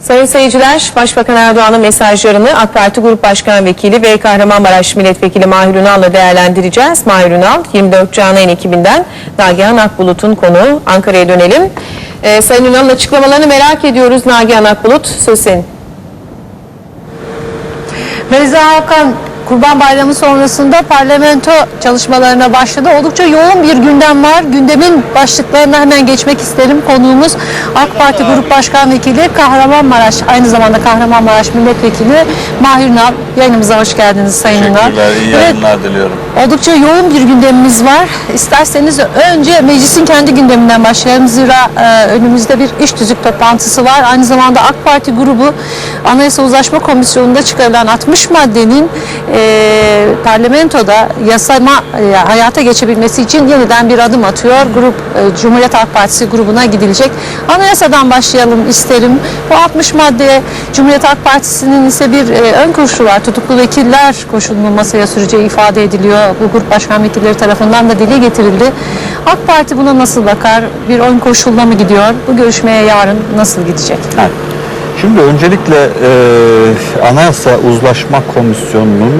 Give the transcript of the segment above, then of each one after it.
Sayın seyirciler, Başbakan Erdoğan'ın mesajlarını AK Parti Grup Başkan Vekili ve Kahramanmaraş Milletvekili Mahir Ünal'la değerlendireceğiz. Mahir Ünal, 24 Canlı Yayın ekibinden Nagihan Akbulut'un konuğu. Ankara'ya dönelim. Ee, Sayın Ünal'ın açıklamalarını merak ediyoruz. Nagihan Akbulut, söz senin. Reza Hakan Kurban Bayramı sonrasında parlamento çalışmalarına başladı. Oldukça yoğun bir gündem var. Gündemin başlıklarına hemen geçmek isterim. Konuğumuz AK Parti Grup Başkan Vekili Kahramanmaraş, aynı zamanda Kahramanmaraş Milletvekili Mahir Ünal. Yayınımıza hoş geldiniz Sayın Ünal. Teşekkürler, iyi Evet, yayınlar diliyorum. Oldukça yoğun bir gündemimiz var. İsterseniz önce meclisin kendi gündeminden başlayalım. Zira e, önümüzde bir iş tüzük toplantısı var. Aynı zamanda AK Parti grubu Anayasa Uzlaşma Komisyonu'nda çıkarılan 60 maddenin e, parlamentoda yasama e, hayata geçebilmesi için yeniden bir adım atıyor. Grup e, Cumhuriyet Halk Partisi grubuna gidilecek. Anayasadan başlayalım isterim. Bu 60 maddeye Cumhuriyet Halk Partisi'nin ise bir e, ön koşulu var. Tutuklu vekiller koşulunu masaya süreceği ifade ediliyor. Bu grup başkan vekilleri tarafından da dile getirildi. AK Parti buna nasıl bakar? Bir ön koşulla mı gidiyor? Bu görüşmeye yarın nasıl gidecek? Şimdi öncelikle e, Anayasa Uzlaşma Komisyonu'nun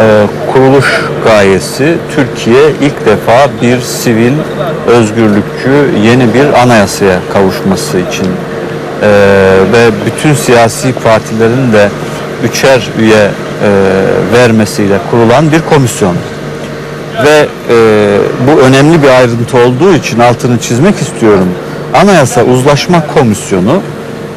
e, kuruluş gayesi Türkiye ilk defa bir sivil, özgürlükçü yeni bir anayasaya kavuşması için e, ve bütün siyasi partilerin de üçer üye e, vermesiyle kurulan bir komisyon. Ve e, bu önemli bir ayrıntı olduğu için altını çizmek istiyorum. Anayasa Uzlaşma Komisyonu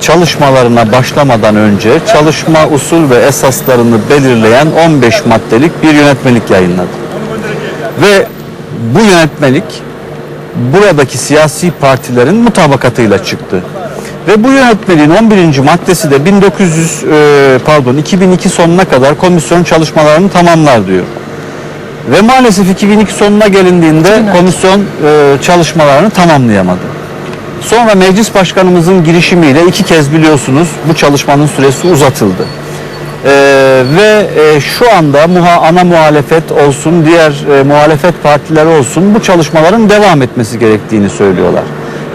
çalışmalarına başlamadan önce çalışma usul ve esaslarını belirleyen 15 maddelik bir yönetmelik yayınladı. Ve bu yönetmelik buradaki siyasi partilerin mutabakatıyla çıktı. Ve bu yönetmeliğin 11. maddesi de 1900 e, pardon 2002 sonuna kadar komisyon çalışmalarını tamamlar diyor. Ve maalesef 2002 sonuna gelindiğinde 2012. komisyon e, çalışmalarını tamamlayamadı. Sonra meclis başkanımızın girişimiyle iki kez biliyorsunuz bu çalışmanın süresi uzatıldı. E, ve e, şu anda muha, ana muhalefet olsun, diğer e, muhalefet partileri olsun bu çalışmaların devam etmesi gerektiğini söylüyorlar.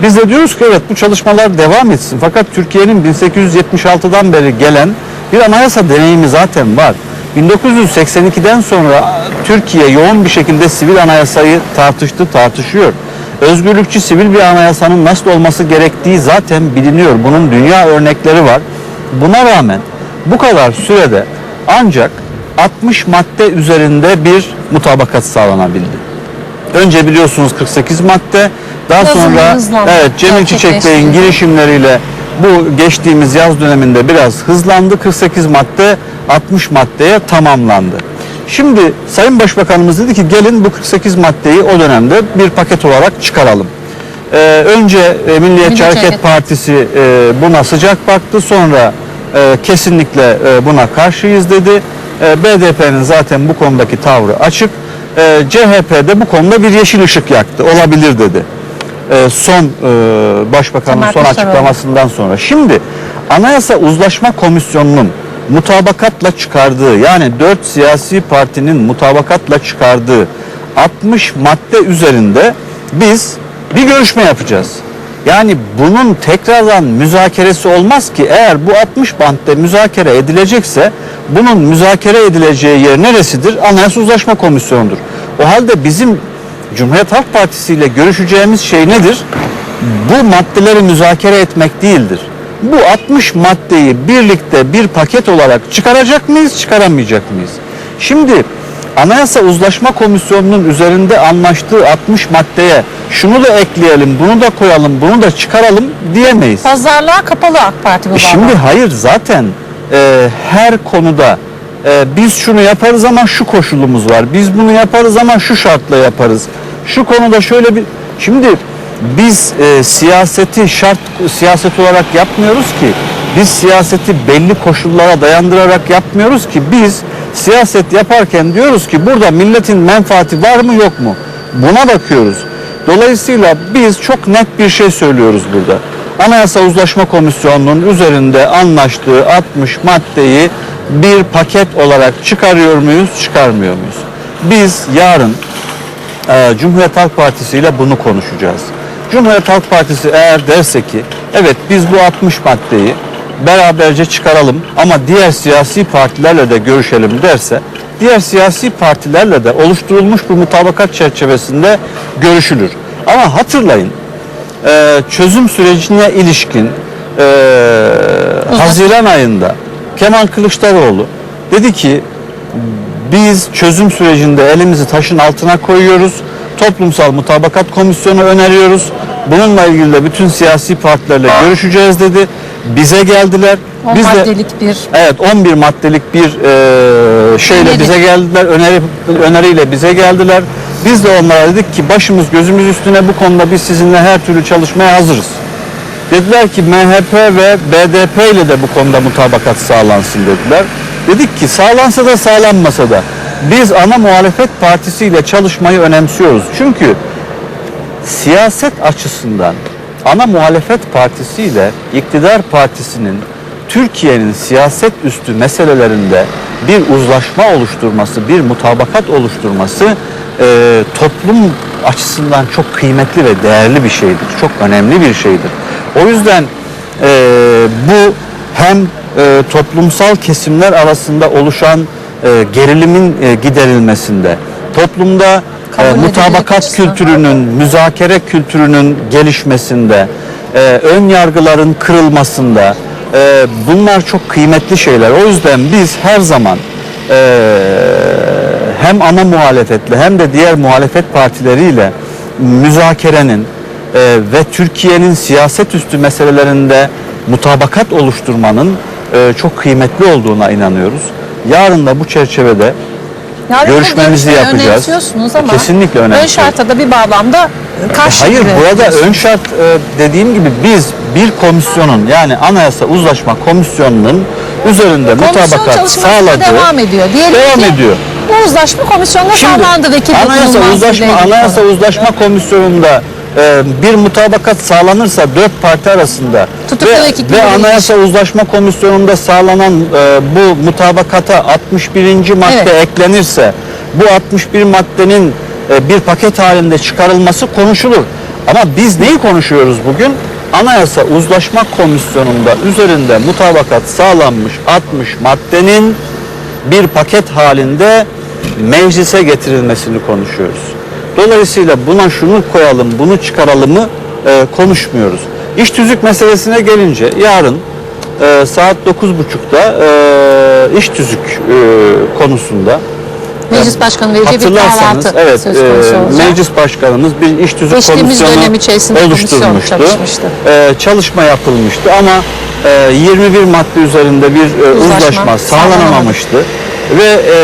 Biz de diyoruz ki evet bu çalışmalar devam etsin. Fakat Türkiye'nin 1876'dan beri gelen bir anayasa deneyimi zaten var. 1982'den sonra Türkiye yoğun bir şekilde sivil anayasayı tartıştı, tartışıyor. Özgürlükçü sivil bir anayasanın nasıl olması gerektiği zaten biliniyor. Bunun dünya örnekleri var. Buna rağmen bu kadar sürede ancak 60 madde üzerinde bir mutabakat sağlanabildi. Önce biliyorsunuz 48 madde, daha sonra hızlandı, evet Cemil Çiçek Bey'in girişimleriyle bu geçtiğimiz yaz döneminde biraz hızlandı. 48 madde 60 maddeye tamamlandı. Şimdi Sayın Başbakanımız dedi ki gelin bu 48 maddeyi o dönemde bir paket olarak çıkaralım. Ee, önce e, Milliyetçi Hareket Hareket Partisi e, buna sıcak baktı. Sonra e, kesinlikle e, buna karşıyız dedi. E, BDP'nin zaten bu konudaki tavrı açık. E, CHP de bu konuda bir yeşil ışık yaktı. Olabilir dedi. E, son e, başbakanın Kemal son Kılıçdaroğlu. açıklamasından sonra. Şimdi Anayasa Uzlaşma Komisyonu'nun mutabakatla çıkardığı yani dört siyasi partinin mutabakatla çıkardığı 60 madde üzerinde biz bir görüşme yapacağız. Yani bunun tekrardan müzakeresi olmaz ki eğer bu 60 madde müzakere edilecekse bunun müzakere edileceği yer neresidir? Anayasa Uzlaşma Komisyonu'dur. O halde bizim Cumhuriyet Halk Partisi ile görüşeceğimiz şey nedir? Bu maddeleri müzakere etmek değildir. Bu 60 maddeyi birlikte bir paket olarak çıkaracak mıyız, çıkaramayacak mıyız? Şimdi Anayasa Uzlaşma Komisyonu'nun üzerinde anlaştığı 60 maddeye şunu da ekleyelim, bunu da koyalım, bunu da çıkaralım diyemeyiz. Pazarlığa kapalı AK Parti bu E Şimdi hayır zaten e, her konuda e, biz şunu yaparız ama şu koşulumuz var. Biz bunu yaparız ama şu şartla yaparız. Şu konuda şöyle bir şimdi biz e, siyaseti şart siyaset olarak yapmıyoruz ki. Biz siyaseti belli koşullara dayandırarak yapmıyoruz ki. Biz siyaset yaparken diyoruz ki burada milletin menfaati var mı yok mu? Buna bakıyoruz. Dolayısıyla biz çok net bir şey söylüyoruz burada. Anayasa Uzlaşma Komisyonu'nun üzerinde anlaştığı 60 maddeyi bir paket olarak çıkarıyor muyuz, çıkarmıyor muyuz? Biz yarın e, Cumhuriyet Halk Partisi ile bunu konuşacağız. Cumhuriyet Halk Partisi eğer derse ki evet biz bu 60 maddeyi beraberce çıkaralım ama diğer siyasi partilerle de görüşelim derse diğer siyasi partilerle de oluşturulmuş bu mutabakat çerçevesinde görüşülür. Ama hatırlayın e, çözüm sürecine ilişkin e, Haziran ayında Kemal Kılıçdaroğlu dedi ki biz çözüm sürecinde elimizi taşın altına koyuyoruz. Toplumsal mutabakat komisyonu öneriyoruz. Bununla ilgili de bütün siyasi partilerle görüşeceğiz dedi. Bize geldiler. On Biz de maddelik bir Evet 11 maddelik bir e, şeyle Öneri. bize geldiler. Öneri, öneriyle bize geldiler. Biz de onlara dedik ki başımız gözümüz üstüne bu konuda biz sizinle her türlü çalışmaya hazırız. Dediler ki MHP ve BDP ile de bu konuda mutabakat sağlansın dediler. Dedik ki sağlansa da sağlanmasa da biz ana muhalefet partisiyle çalışmayı önemsiyoruz. Çünkü siyaset açısından ana muhalefet partisi ile iktidar partisinin Türkiye'nin siyaset üstü meselelerinde bir uzlaşma oluşturması, bir mutabakat oluşturması e, toplum açısından çok kıymetli ve değerli bir şeydir. Çok önemli bir şeydir. O yüzden e, bu hem e, toplumsal kesimler arasında oluşan e, gerilimin e, giderilmesinde, toplumda e, mutabakat kültürünün, müzakere kültürünün gelişmesinde, e, ön yargıların kırılmasında e, bunlar çok kıymetli şeyler. O yüzden biz her zaman e, hem ana muhalefetle hem de diğer muhalefet partileriyle müzakerenin e, ve Türkiye'nin siyaset üstü meselelerinde mutabakat oluşturmanın e, çok kıymetli olduğuna inanıyoruz. Yarın da bu çerçevede Yarın Görüşmemizi görüşmeyi yapacağız. ama Kesinlikle ön önemsiyoruz. şartta da bir bağlamda karşı Hayır burada ön şart e, dediğim gibi biz bir komisyonun yani Anayasa Uzlaşma Komisyonu'nun üzerinde Komisyon mutabakat çalışması da sağladığı devam ediyor. Diyelim devam ki ediyor. Bu uzlaşma komisyonuna Şimdi sağlandı vekil Anayasa Uzlaşma Anayasa. Uzlaşma Komisyonu'nda e, bir mutabakat sağlanırsa dört parti arasında Tutuklu ve, ve Anayasa Uzlaşma Komisyonu'nda sağlanan e, bu mutabakata 61. madde Evet. eklenirse bu 61 maddenin e, bir paket halinde çıkarılması konuşulur. Ama biz neyi konuşuyoruz bugün? Anayasa Uzlaşma Komisyonu'nda üzerinde mutabakat sağlanmış 60 maddenin bir paket halinde meclise getirilmesini konuşuyoruz. Dolayısıyla buna şunu koyalım, bunu çıkaralımı e, konuşmuyoruz. İş tüzük meselesine gelince yarın e, saat 9.30'da e, iş tüzük e, konusunda Meclis Başkanı vereceği bir kahvaltı evet söz e, konusu olacak. meclis başkanımız bir iş tüzük Geçtiğimiz komisyonu dönem içerisinde oluşturmuştu. çalışmıştı. E, çalışma yapılmıştı ama e, 21 madde üzerinde bir e, Uzlaşma uzlaşma sağlanamamıştı. Ve e,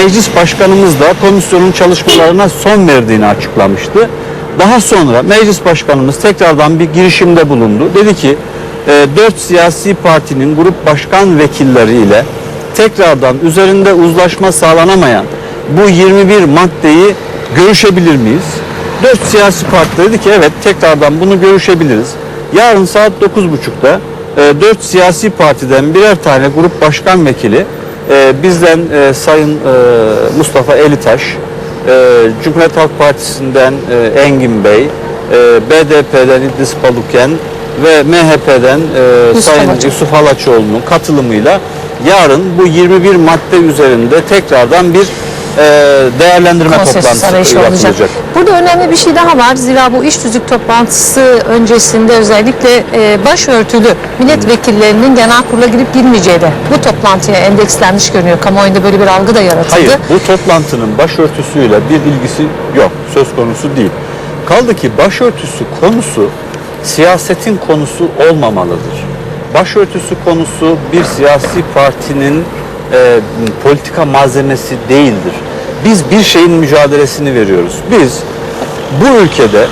meclis başkanımız da komisyonun çalışmalarına son verdiğini açıklamıştı. Daha sonra meclis başkanımız tekrardan bir girişimde bulundu. Dedi ki e, dört siyasi partinin grup başkan vekilleriyle tekrardan üzerinde uzlaşma sağlanamayan bu 21 maddeyi görüşebilir miyiz? Dört siyasi parti dedi ki evet tekrardan bunu görüşebiliriz. Yarın saat 9.30'da e, dört siyasi partiden birer tane grup başkan vekili e, bizden e, Sayın e, Mustafa Elitaş, e, Cumhuriyet Halk Partisi'nden e, Engin Bey, e, BDP'den İdris Baluken ve MHP'den e, Yusuf Sayın Alaçoğlu. Yusuf Alaçoğlu'nun katılımıyla yarın bu 21 madde üzerinde tekrardan bir e, değerlendirme Konsensüs toplantısı arayışı olacak. yapılacak. Burada önemli bir şey daha var. Zira bu iş tüzük toplantısı öncesinde özellikle e, başörtülü milletvekillerinin genel kurula girip girmeyeceği de bu toplantıya endekslenmiş görünüyor. Kamuoyunda böyle bir algı da yaratıldı. Hayır, bu toplantının başörtüsüyle bir ilgisi yok, söz konusu değil. Kaldı ki başörtüsü konusu siyasetin konusu olmamalıdır. Başörtüsü konusu bir siyasi partinin e, politika malzemesi değildir. Biz bir şeyin mücadelesini veriyoruz. Biz bu ülkede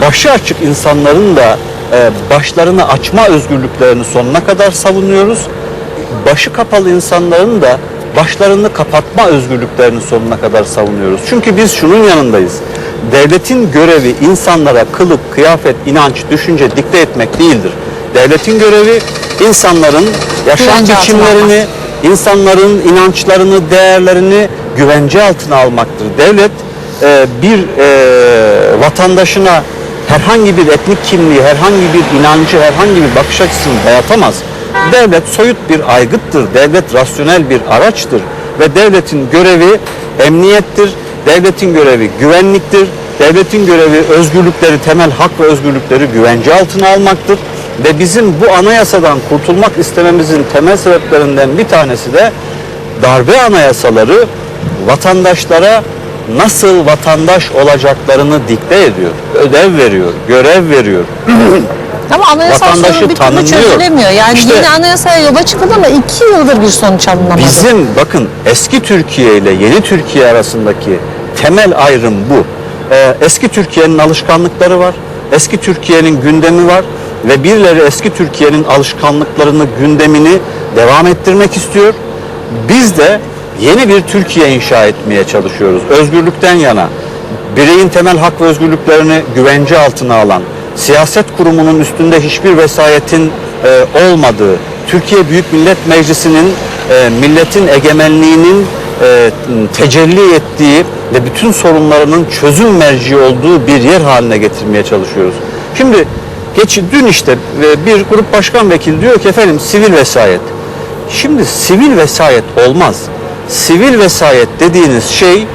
başı açık insanların da e, başlarını açma özgürlüklerini sonuna kadar savunuyoruz başı kapalı insanların da başlarını kapatma özgürlüklerini sonuna kadar savunuyoruz. Çünkü biz şunun yanındayız. Devletin görevi insanlara kılık, kıyafet, inanç, düşünce dikte etmek değildir. Devletin görevi insanların yaşam Güvence biçimlerini, insanların inançlarını, değerlerini güvence altına almaktır. Devlet e, bir e, vatandaşına herhangi bir etnik kimliği, herhangi bir inancı, herhangi bir bakış açısını dayatamaz. devlet soyut bir aygıttır, devlet rasyonel bir araçtır. Ve devletin görevi emniyettir, devletin görevi güvenliktir, devletin görevi özgürlükleri, temel hak ve özgürlükleri güvence altına almaktır ve bizim bu anayasadan kurtulmak istememizin temel sebeplerinden bir tanesi de darbe anayasaları vatandaşlara nasıl vatandaş olacaklarını dikte ediyor, ödev veriyor, görev veriyor. Ama anayasal Vatandaşı sorun bir türlü çözülemiyor. Yani İşte- yeni anayasaya yola çıkıldı ama iki yıldır bir sonuç alınamadı. Bizim bakın eski Türkiye ile yeni Türkiye arasındaki temel ayrım bu. Ee, eski Türkiye'nin alışkanlıkları var. Eski Türkiye'nin gündemi var ve birileri eski Türkiye'nin alışkanlıklarını, gündemini devam ettirmek istiyor. Biz de yeni bir Türkiye inşa etmeye çalışıyoruz. Özgürlükten yana, bireyin temel hak ve özgürlüklerini güvence altına alan, siyaset kurumunun üstünde hiçbir vesayetin e, olmadığı, Türkiye Büyük Millet Meclisi'nin e, milletin egemenliğinin e, tecelli ettiği ve bütün sorunlarının çözüm merci olduğu bir yer haline getirmeye çalışıyoruz. Şimdi geç, dün işte e, bir grup başkan vekili diyor ki efendim sivil vesayet. Şimdi sivil vesayet olmaz. Sivil vesayet dediğiniz şey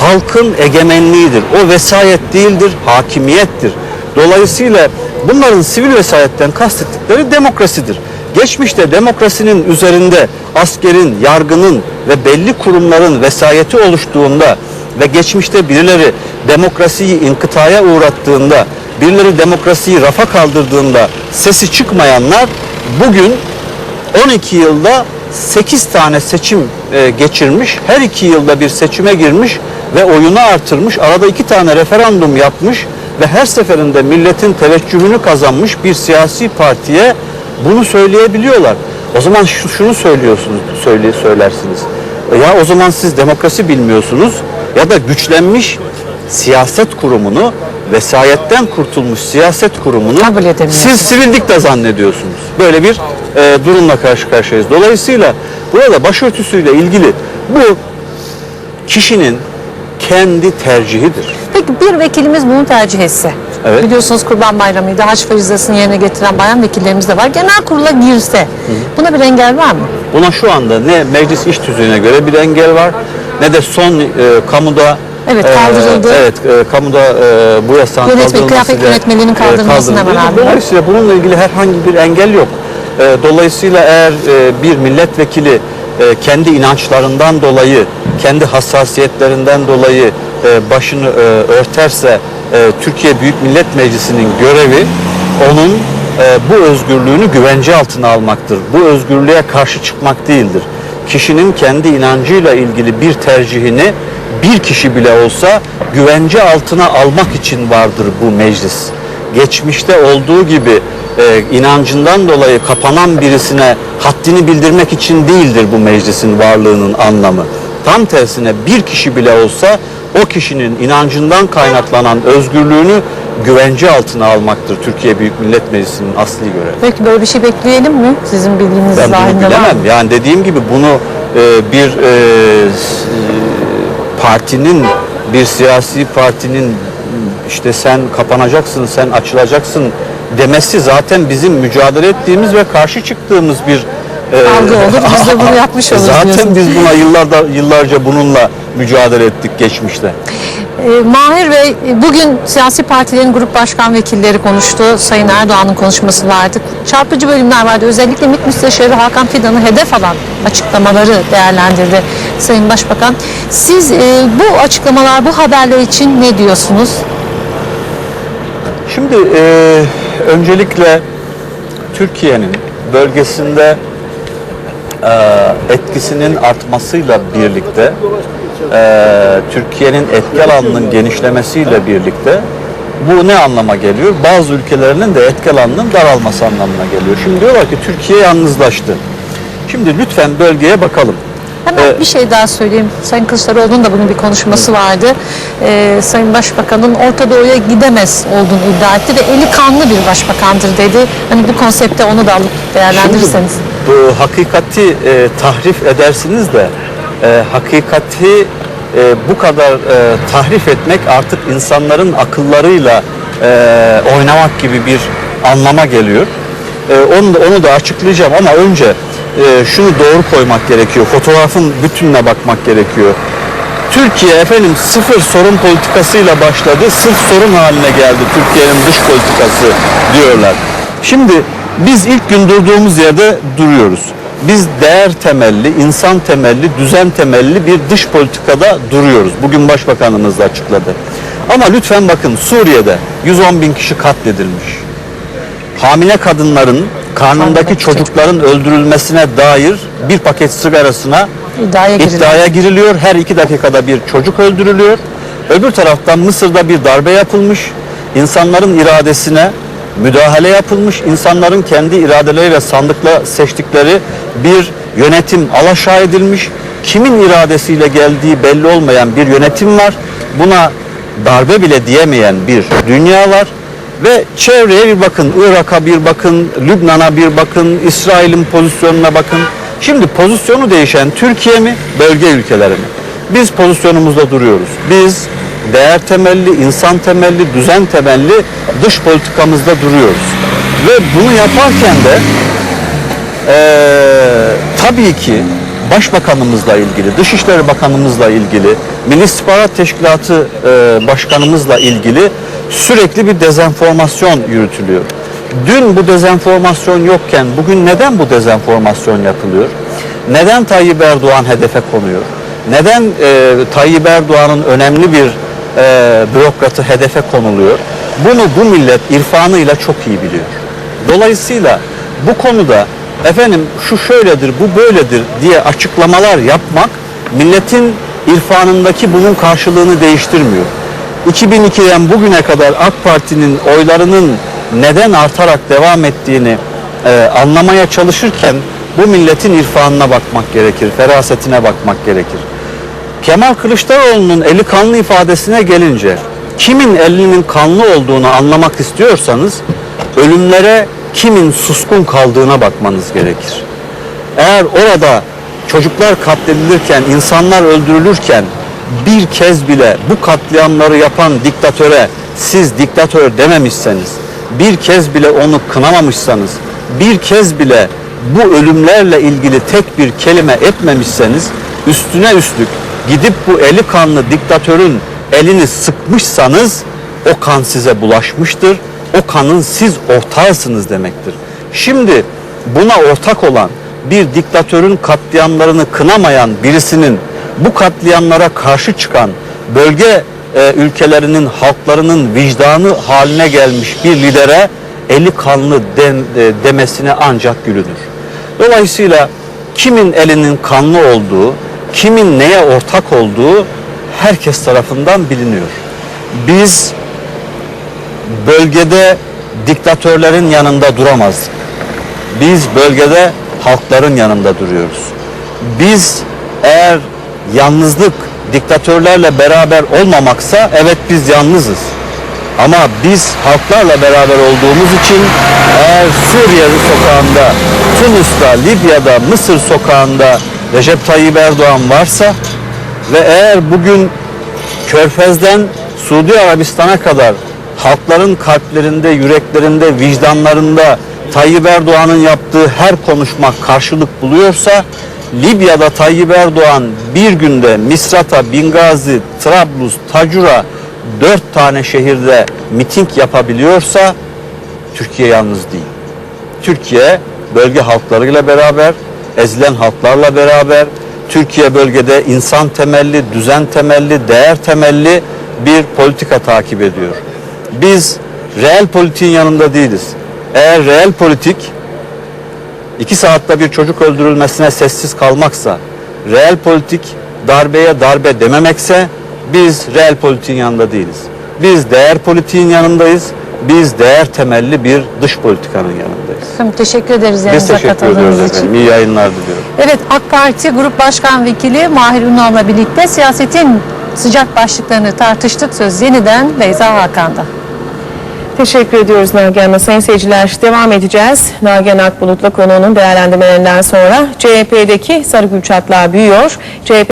halkın egemenliğidir. O vesayet değildir, hakimiyettir. Dolayısıyla bunların sivil vesayetten kastettikleri demokrasidir. Geçmişte demokrasinin üzerinde askerin, yargının ve belli kurumların vesayeti oluştuğunda ve geçmişte birileri demokrasiyi inkıtaya uğrattığında, birileri demokrasiyi rafa kaldırdığında sesi çıkmayanlar bugün 12 yılda 8 tane seçim e, geçirmiş, her iki yılda bir seçime girmiş ve oyunu artırmış, arada iki tane referandum yapmış ve her seferinde milletin teveccühünü kazanmış bir siyasi partiye bunu söyleyebiliyorlar. O zaman şu, şunu söylüyorsunuz, söyle, söylersiniz. E, Ya o zaman siz demokrasi bilmiyorsunuz ya da güçlenmiş siyaset kurumunu, vesayetten kurtulmuş siyaset kurumunu Kabul siz sivillik de zannediyorsunuz. Böyle bir e, durumla karşı karşıyayız. Dolayısıyla burada başörtüsüyle ilgili bu kişinin kendi tercihidir. Peki bir vekilimiz bunu tercih etse. Evet. Biliyorsunuz Kurban Bayramı'ydı. Haç farizasını yerine getiren bayan vekillerimiz de var. Genel kurula girse buna bir engel var mı? Buna şu anda ne meclis iş tüzüğüne göre bir engel var ne de son e, kamuda Evet, e, kaldırıldı. evet e, kamuda e, bu yasağın kaldırılmasıyla, kıyafet yönetmeliğinin e, kaldırılmasına beraber. Dolayısıyla bununla ilgili herhangi bir engel yok. E, dolayısıyla eğer e, bir milletvekili e, kendi inançlarından dolayı, kendi hassasiyetlerinden dolayı e, başını e, örterse e, Türkiye Büyük Millet Meclisi'nin görevi onun e, bu özgürlüğünü güvence altına almaktır. Bu özgürlüğe karşı çıkmak değildir. Kişinin kendi inancıyla ilgili bir tercihini bir kişi bile olsa güvence altına almak için vardır bu meclis. Geçmişte olduğu gibi e, inancından dolayı kapanan birisine haddini bildirmek için değildir bu meclisin varlığının anlamı. Tam tersine bir kişi bile olsa o kişinin inancından kaynaklanan özgürlüğünü güvence altına almaktır Türkiye Büyük Millet Meclisi'nin asli görevi. Peki böyle bir şey bekleyelim mi? Sizin bildiğiniz Ben bunu dahilinde var bilemem. Yani dediğim gibi bunu e, bir e, e, partinin, bir siyasi partinin işte sen kapanacaksın, sen açılacaksın demesi zaten bizim mücadele ettiğimiz ve karşı çıktığımız bir e, Algı olur, biz de bunu yapmış oluruz Zaten diyorsun. biz buna yıllarda yıllarca bununla mücadele ettik geçmişte. Ee, Mahir Bey, bugün siyasi partilerin grup başkan vekilleri konuştu. Sayın Erdoğan'ın konuşması vardı. Çarpıcı bölümler vardı. Özellikle MİT Müsteşarı Hakan Fidan'ı hedef alan açıklamaları değerlendirdi Sayın Başbakan. Siz e, bu açıklamalar, bu haberler için ne diyorsunuz? Şimdi e, öncelikle Türkiye'nin bölgesinde e, etkisinin artmasıyla birlikte e, Türkiye'nin etki alanının genişlemesiyle birlikte bu ne anlama geliyor? Bazı ülkelerinin de etki alanının daralması anlamına geliyor. Şimdi diyorlar ki Türkiye yalnızlaştı. Şimdi lütfen bölgeye bakalım. Hemen Ee, bir şey daha söyleyeyim. Sayın Kılıçdaroğlu'nun da bunun bir konuşması vardı. Ee, Sayın Başbakan'ın Orta Doğu'ya gidemez olduğunu iddia etti ve eli kanlı bir başbakandır dedi. Hani bu konsepte onu da alıp değerlendirirseniz. Şimdi bu hakikati e, tahrif edersiniz de e, hakikati e, bu kadar e, tahrif etmek artık insanların akıllarıyla e, oynamak gibi bir anlama geliyor. E, onu da, onu da açıklayacağım ama önce e, şunu doğru koymak gerekiyor. Fotoğrafın bütününe bakmak gerekiyor. Türkiye efendim sıfır sorun politikasıyla başladı. Sırf sorun haline geldi Türkiye'nin dış politikası diyorlar. Şimdi biz ilk gün durduğumuz yerde duruyoruz. Biz değer temelli, insan temelli, düzen temelli bir dış politikada duruyoruz. Bugün Başbakanımız da açıkladı. Ama lütfen bakın Suriye'de 110 bin kişi katledilmiş. Hamile kadınların karnındaki çocukların öldürülmesine dair bir paket sigarasına İddiaya iddiaya giriliyor. Her iki dakikada bir çocuk öldürülüyor. Öbür taraftan Mısır'da bir darbe yapılmış. İnsanların iradesine müdahale yapılmış. İnsanların kendi iradeleriyle sandıkla seçtikleri bir yönetim alaşağı edilmiş. Kimin iradesiyle geldiği belli olmayan bir yönetim var. Buna darbe bile diyemeyen bir dünya var. Ve çevreye bir bakın, Irak'a bir bakın, Lübnan'a bir bakın, İsrail'in pozisyonuna bakın. Şimdi pozisyonu değişen Türkiye mi, bölge ülkeleri mi? Biz pozisyonumuzda duruyoruz. Biz değer temelli, insan temelli, düzen temelli dış politikamızda duruyoruz. Ve bunu yaparken de ee, tabii ki Başbakanımızla ilgili, Dışişleri Bakanımızla ilgili, Milli İstihbarat Teşkilatı e, Başkanımızla ilgili sürekli bir dezenformasyon yürütülüyor. Dün bu dezenformasyon yokken bugün neden bu dezenformasyon yapılıyor? Neden Tayyip Erdoğan hedefe konuyor? Neden e, Tayyip Erdoğan'ın önemli bir e, bürokratı hedefe konuluyor? Bunu bu millet irfanıyla çok iyi biliyor. Dolayısıyla bu konuda efendim şu şöyledir, bu böyledir diye açıklamalar yapmak milletin irfanındaki bunun karşılığını değiştirmiyor. 2002'den bugüne kadar AK Parti'nin oylarının neden artarak devam ettiğini e, anlamaya çalışırken bu milletin irfanına bakmak gerekir, ferasetine bakmak gerekir. Kemal Kılıçdaroğlu'nun eli kanlı ifadesine gelince kimin elinin kanlı olduğunu anlamak istiyorsanız ölümlere kimin suskun kaldığına bakmanız gerekir. Eğer orada çocuklar katledilirken, insanlar öldürülürken bir kez bile bu katliamları yapan diktatöre siz diktatör dememişseniz, bir kez bile onu kınamamışsanız, bir kez bile bu ölümlerle ilgili tek bir kelime etmemişseniz, üstüne üstlük gidip bu eli kanlı diktatörün elini sıkmışsanız o kan size bulaşmıştır. O kanın siz ortağısınız demektir. Şimdi buna ortak olan bir diktatörün katliamlarını kınamayan birisinin bu katliamlara karşı çıkan bölge e, ülkelerinin halklarının vicdanı haline gelmiş bir lidere eli kanlı den- e, demesine ancak gülünür. Dolayısıyla kimin elinin kanlı olduğu, kimin neye ortak olduğu herkes tarafından biliniyor. Biz bölgede diktatörlerin yanında duramazdık. Biz bölgede halkların yanında duruyoruz. Biz eğer yalnızlık diktatörlerle beraber olmamaksa evet biz yalnızız. Ama biz halklarla beraber olduğumuz için eğer Suriye sokağında, Tunus'ta, Libya'da, Mısır sokağında Recep Tayyip Erdoğan varsa ve eğer bugün Körfez'den Suudi Arabistan'a kadar halkların kalplerinde, yüreklerinde, vicdanlarında Tayyip Erdoğan'ın yaptığı her konuşma karşılık buluyorsa Libya'da Tayyip Erdoğan bir günde Misrata, Bingazi, Trablus, Tacura dört tane şehirde miting yapabiliyorsa Türkiye yalnız değil. Türkiye bölge halklarıyla beraber, ezilen halklarla beraber, Türkiye bölgede insan temelli, düzen temelli, değer temelli bir politika takip ediyor. Biz reel politiğin yanında değiliz. Eğer reel politik iki saatte bir çocuk öldürülmesine sessiz kalmaksa, reel politik darbeye darbe dememekse biz reel politiğin yanında değiliz. Biz değer politiğin yanındayız. Biz değer temelli bir dış politikanın yanındayız. Efendim, teşekkür ederiz Biz teşekkür ediyoruz katıldığınız için. efendim. İyi yayınlar diliyorum. Evet AK Parti Grup Başkan Vekili Mahir Ünal'la birlikte siyasetin sıcak başlıklarını tartıştık. Söz yeniden Beyza Hakan'da. Teşekkür ediyoruz Nagihan'a. Sayın seyirciler devam edeceğiz. Nagihan Akbulut'la konuğunun değerlendirmelerinden sonra CHP'deki sarı gül çatlağı büyüyor. CHP